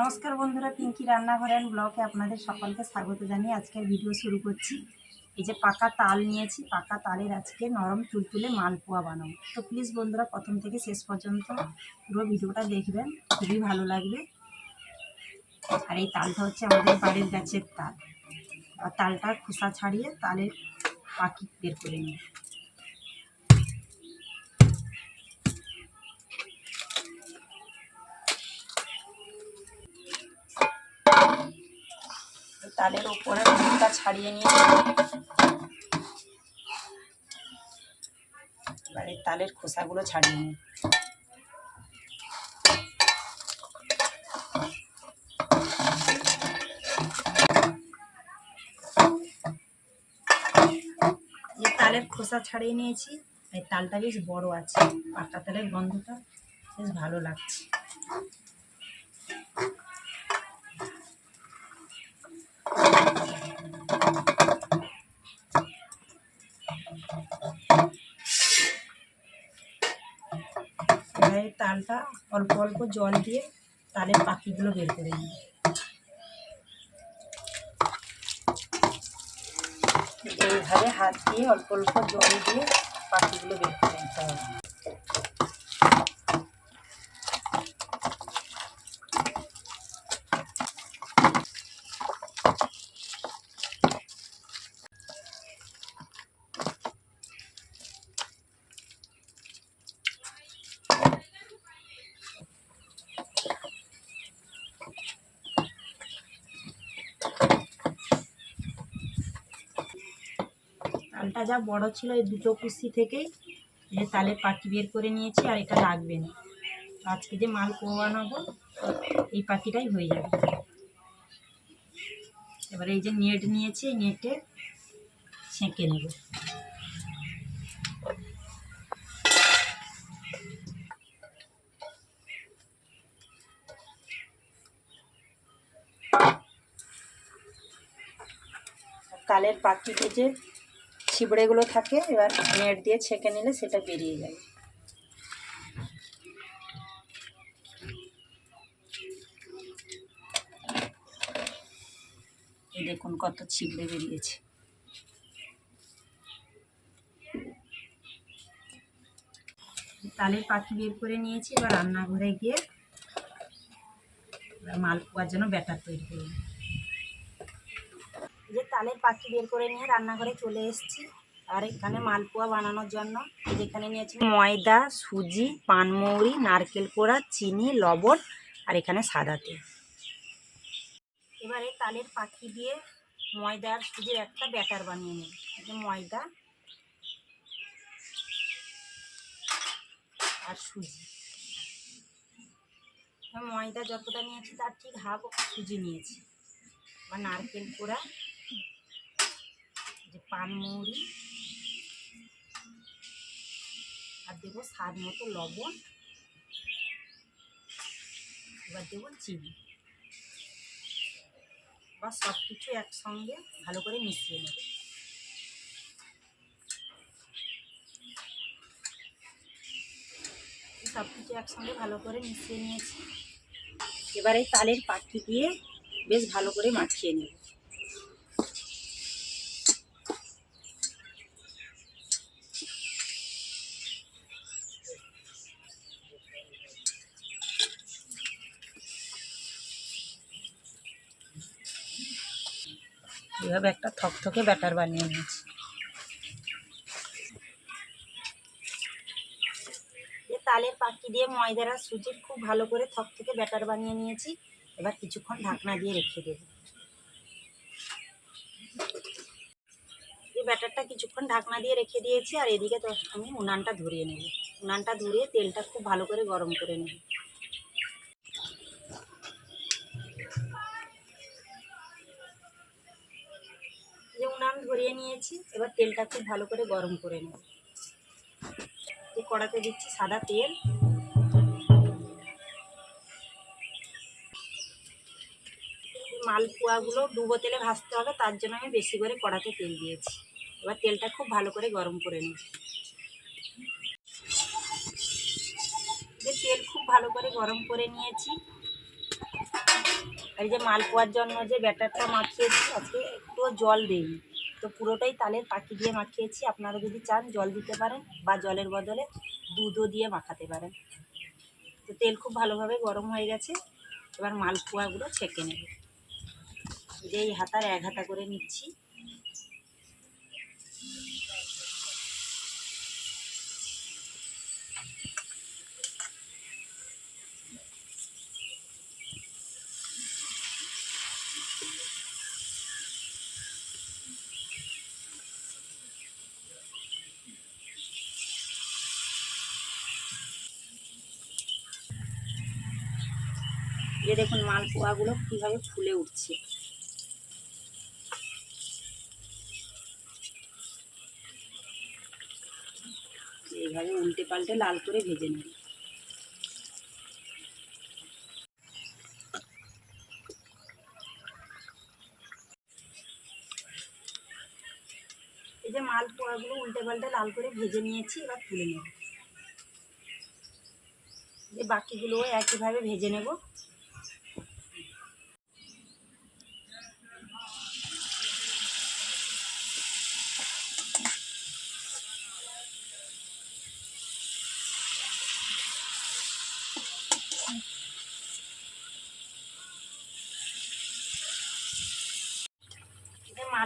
নমস্কার বন্ধুরা, পিঙ্কি রান্নাঘর অ্যান্ড ব্লগে আপনাদের সকলকে স্বাগত জানিয়ে আজকের ভিডিও শুরু করছি। এই যে পাকা তাল নিয়েছি, পাকা তালের আজকে নরম তুলতুলে মালপোয়া বানাবো। তো প্লিজ বন্ধুরা, প্রথম থেকে শেষ পর্যন্ত পুরো ভিডিওটা দেখবেন, খুবই ভালো লাগবে। আর এই তালটা হচ্ছে আমাদের বাড়ির গাছের তাল। আর তালটা খোসা ছাড়িয়ে তালের পাখি বের করে নিই। তালের উপরে মুখটা ছাড়িয়ে নিয়ে এবার এই তালের খোসাগুলো ছাড়িয়ে নিই। তালের খোসা ছাড়িয়ে নিয়েছি। এই তালটা বেশ বড় আছে পাকা তালের গন্ধটা বেশ ভালো লাগছে। এবার তালটা অল্প অল্প জল দিয়ে তালের পাখিগুলো বের করে নিই। এইভাবে হাত দিয়ে অল্প অল্প জল দিয়ে পাখিগুলো বের করে নিতে হবে। তালটা যা বড় ছিল, এই দুটো কুচি থেকেই যে তালের পাখি বের করে নিয়েছি আর এটা লাগবে না। আজকে যে মাল বানাবো, এই পাখিটাই হয়ে যাবে। এবার এই যে নেট নিয়েছি, এই নেটে ছেঁকে নেব। তালের পাখিতে যে ছিবড়েগুলো থাকে, এবার নেট দিয়ে ছেঁকে নিলে সেটা বেরিয়ে যাবে দেখুন কত ছিবড়ে বেরিয়েছে। তালের পাখি বের করে নিয়েছি, এবার রান্নাঘরে গিয়ে এবার মালপোয়ার জন্য ব্যাটার তৈরি করব যে তালের পাখি বের করে নিয়ে রান্নাঘরে চলে এসেছি। আর এখানে মালপোয়া বানানোর জন্য। যেখানে নিয়েছি ময়দা, সুজি, পানমৌরি, নারকেল কোড়া, চিনি, লবণ আর এখানে সাদা তেল। এবারে তালের পাখি দিয়ে ময়দা আর সুজির একটা ব্যাটার বানিয়ে নেব ময়দা আর সুজি। ময়দা যতটা নিয়েছি তার ঠিক হাফ সুজি নিয়েছি। বা নারকেল যে পানমৌরি আর দেবো স্বাদ মতো লবণ। এবার দেবো চিনি। বা সব কিছু একসঙ্গে ভালো করে মিশিয়ে নেব। সব কিছু একসঙ্গে ভালো করে মিশিয়ে নিয়েছি। এবারে তালের পাখি দিয়ে বেশ ভালো করে মাখিয়ে নেব। এভাবে একটা থকথকে ব্যাটার বানিয়ে নিয়েছি। তালের পাখি দিয়ে ময়দার আর সুজির খুব ভালো করে থকথকে ব্যাটার বানিয়ে নিয়েছি। এবার কিছুক্ষণ ঢাকনা দিয়ে রেখে দেব। এই ব্যাটারটা কিছুক্ষণ ঢাকনা দিয়ে রেখে দিয়েছি আর এদিকে আমি উনানটা ধরিয়ে নেব। উনানটা ধরিয়ে তেলটা খুব ভালো করে গরম করে নেব। ধরিয়ে নিয়েছি। এবার তেলটা খুব ভালো করে গরম করে নেব। কড়াতে দিচ্ছি সাদা তেল। মালপোয়াগুলো ডুবো তেলে ভাজতে হবে, তার জন্য আমি বেশি করে কড়াতে তেল দিয়েছি। এবার তেলটা খুব ভালো করে গরম করে নিই তেল খুব ভালো করে গরম করে নিয়েছি। এই যে মালপোয়ার জন্য যে ব্যাটারটা মাখিয়েছি আজকে একটুও জল দেইনি। তো পুরোটাই তালের পাখি দিয়ে মাখিয়েছি। আপনারা যদি চান জল দিতে পারেন বা জলের বদলে দুধও দিয়ে মাখাতে পারেন। তো তেল খুব ভালোভাবে গরম হয়ে গেছে। এবার মালপোয়াগুলো ছেঁকে নেব। যে এই হাতার এক হাতা করে নিচ্ছি। যে দেখুন মালপোয়াগুলো কীভাবে ফুলে উঠছে। এইভাবে উল্টে পাল্টে লাল করে ভেজে নেব এই যে মালপোয়াগুলো উল্টে পাল্টে লাল করে ভেজে নিয়েছি, এবার তুলে নেব। যে বাকিগুলোও একইভাবে ভেজে নেব।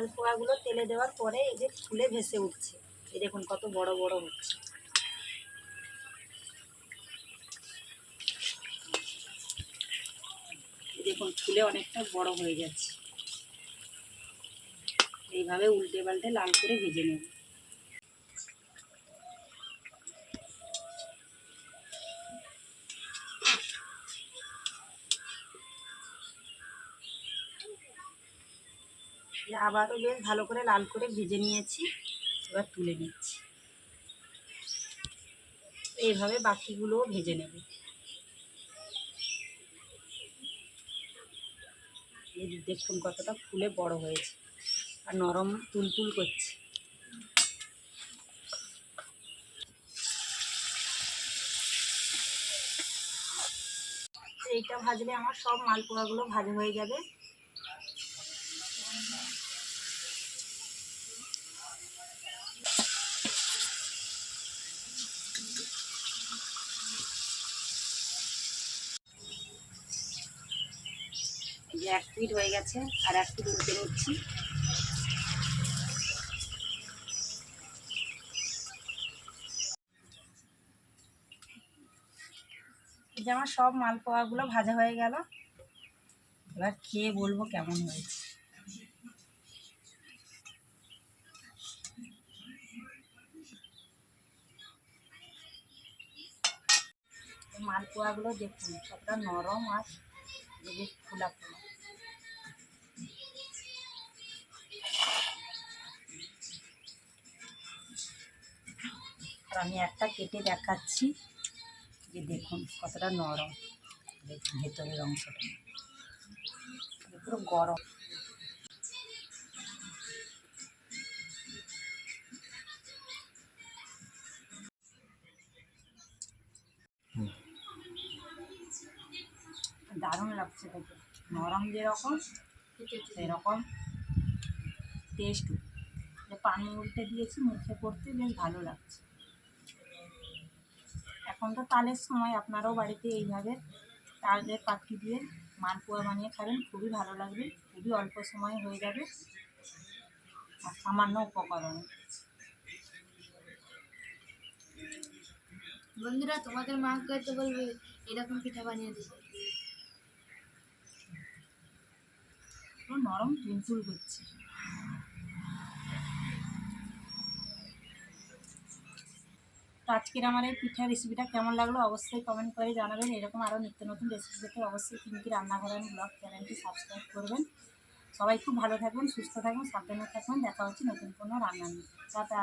মালপোয়াগুলো তেলে দেওয়ার পরে এই যে ফুলে ভেসে উঠছে। এই দেখুন কত বড় বড় হচ্ছে। দেখুন ফুলে অনেকটা বড় হয়ে যাচ্ছে এইভাবে উল্টে পাল্টে লাল করে ভেজে নেব। আবারও বেশ ভালো করে লাল করে ভেজে নিয়েছি। এবার তুলে নিচ্ছি। এইভাবে বাকিগুলোও ভেজে নেব। দেখুন কতটা ফুলে বড় হয়েছে আর নরম তুলতুল করছে। এইটা ভাজলে আমার সব মালপোড়াগুলো ভাজা হয়ে যাবে। এক পিঠ হয়ে গেছে, আর এক পিঠ উল্টে নিচ্ছি। যে আমার সব মালপোয়াগুলো ভাজা হয়ে গেল। এবার খেয়ে বলব কেমন হয়েছে। মালপোয়াগুলো দেখুন, সবটা নরম আর ফোলা ফোলা আমি একটা কেটে দেখাচ্ছি। যে দেখুন কতটা নরম। ভেতরের অংশটা। পুরো গরম। দারুণ লাগছে দেখে নরম যেরকম, সেরকম টেস্ট পানি উল্টে দিয়েছি, মুখে করতে বেশ ভালো লাগছে। এখন তো তালের সময় আপনারাও বাড়িতে এইভাবে তালের পাখি দিয়ে মালপোয়া বানিয়ে খাবেন খুবই ভালো লাগবে খুবই অল্প সময় হয়ে যাবে। আর সামান্য উপকরণ। বন্ধুরা তোমাদের মাকে তো বলবে এরকম পিঠা বানিয়ে পুরো নরম তুলতুল করছে তো আজকের আমার এই পিঠা রেসিপিটা কেমন লাগল অবশ্যই কমেন্ট করে জানাবেন। এরকম আরও নিত্য নতুন রেসিপি দেখে অবশ্যই কিনকি রান্নাঘরের ব্লগ চ্যানেলটি সাবস্ক্রাইব করবেন। সবাই খুব ভালো থাকবেন, সুস্থ থাকবেন, সাবধানে থাকবেন। দেখা হচ্ছে নতুন কোনো রান্না নিয়ে। টাটা।